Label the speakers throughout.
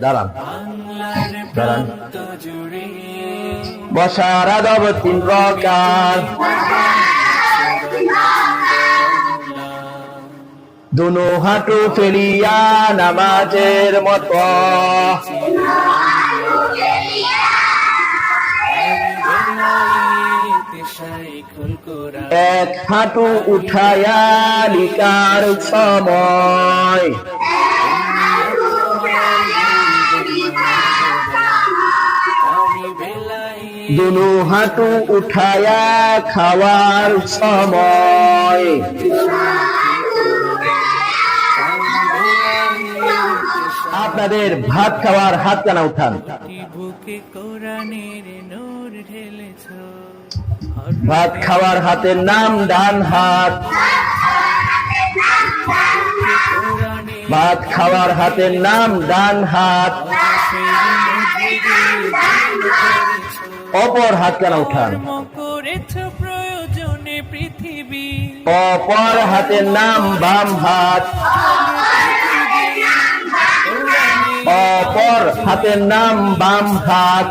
Speaker 1: দাঁড়ান। দাঁড়ান। বসার আদব তিন প্রকার। দুনো হাঁটু ফেলিয়া নামাজের মত। এক হাঁটু উঠায়া লিকার সময়। দুনো হাঁটু উঠায়া খাওয়ার সময়। আপনাদের ভাত খাওয়ার হাত কানা উঠান। ভাত খাওয়ার হাতের নাম ডান হাত। ভাত খাওয়ার হাতের নাম ডান হাত। অপর হাত কানা উঠান?
Speaker 2: প্রয়োজনে পৃথিবী।
Speaker 1: অপর হাতের নাম বাম হাত। অপর হাতের নাম বাম হাত।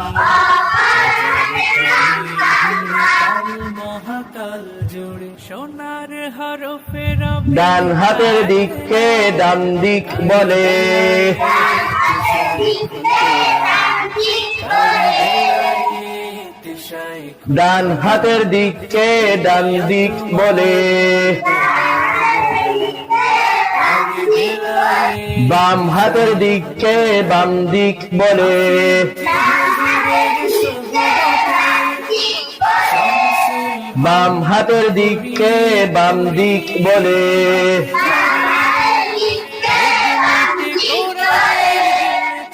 Speaker 2: জুড়ে সোনার হরফের
Speaker 1: ডান হাতের দিককে ডান দিক বলে। ডান হাতের দিককে ডান দিক বলে। বাম হাতের দিককে বাম দিক বলে। বাম হাতের দিককে বাম দিক বলে।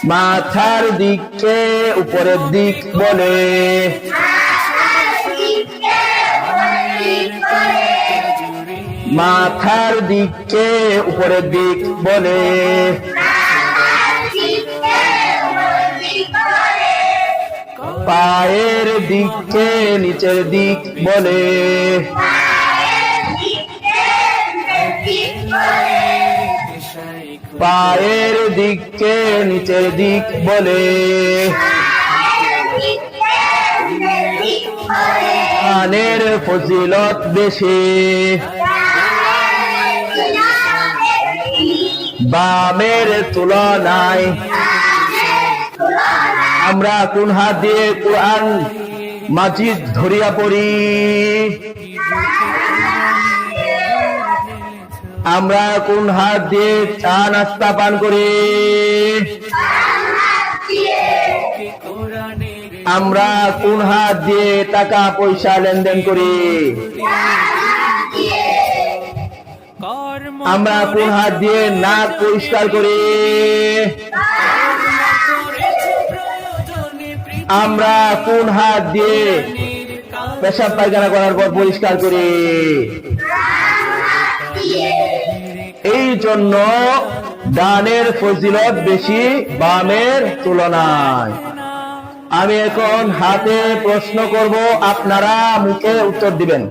Speaker 1: মাথার দিককে উপরের দিক বলে। মাথার দিককে উপরের দিক বলে। পায়ের দিককে নিচের দিক বলে। পায়ের দিককে নিচের দিক বলে। কানের ফজিলত বেশি। বামের তুলনায়। আমরা কোন হাত দিয়ে কোরআন মাজিদ ধরিয়া পড়ি? আমরা কোন হাত দিয়ে চা নাস্তা পান করি? আমরা কোন হাত দিয়ে টাকা পয়সা লেনদেন করি? আমরা কোন হাত দিয়ে নাক পরিষ্কার করি। আমরা কোন হাত দিয়ে পেশাব পায়খানা করার পর পরিষ্কার করি। এই জন্য ডানের ফজিলত বেশি বামের তুলনায়। আমি এখন হাতে প্রশ্ন করব আপনারা মুখে উত্তর দিবেন।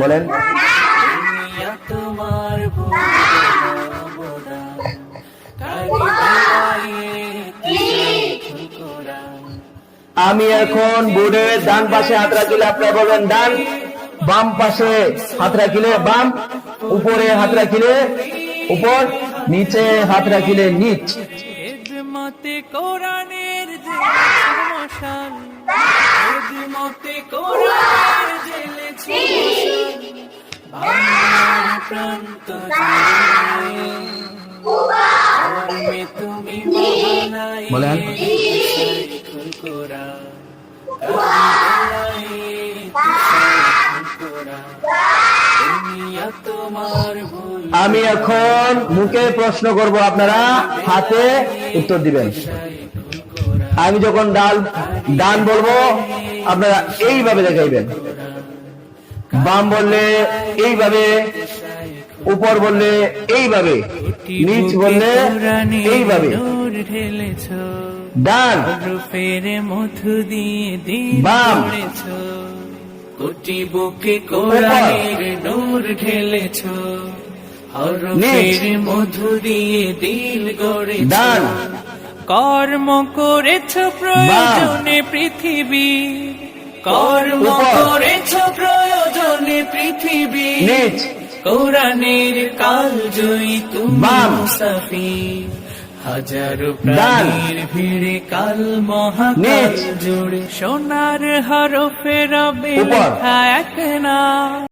Speaker 1: বলেন। আমি এখন বোর্ডের ডান পাশে হাত রাখিলে আপনারা বলবেন ডান বাম পাশে হাত রাখিলে বাম উপরে হাত রাখিলে উপর নিচে হাত রাখিলে নিচ।
Speaker 2: কোরআনের প্রান্ত জুড়ে তুমি
Speaker 1: বলেন। আমি এখন মুখে প্রশ্ন করব আপনারা হাতে উত্তর দিবেন। আমি যখন ডাল ডান বলব আপনারা এইভাবে দেখাইবেন। বাম বললে এইভাবে উপর বললে এইভাবে নিচ বললে এইভাবে। ডান।
Speaker 2: রূপের মধু দিয়ে
Speaker 1: বাম।
Speaker 2: কোটি বুকে কোরআনের নূর ঢেলেছ।
Speaker 1: হরফের মধু দিয়ে দিল গড়েছ। কর্ম করেছ প্রয়োজনে পৃথিবী। কর্ম। করেছ প্রয়োজনে পৃথিবী। কোরআনের কাল জয়ী তুমি
Speaker 2: বাম।
Speaker 1: হাজার প্রাণীর ভিড়ে কাল মহাকাল। জুড়ে সোনার
Speaker 2: হরফের
Speaker 1: বেলা এক না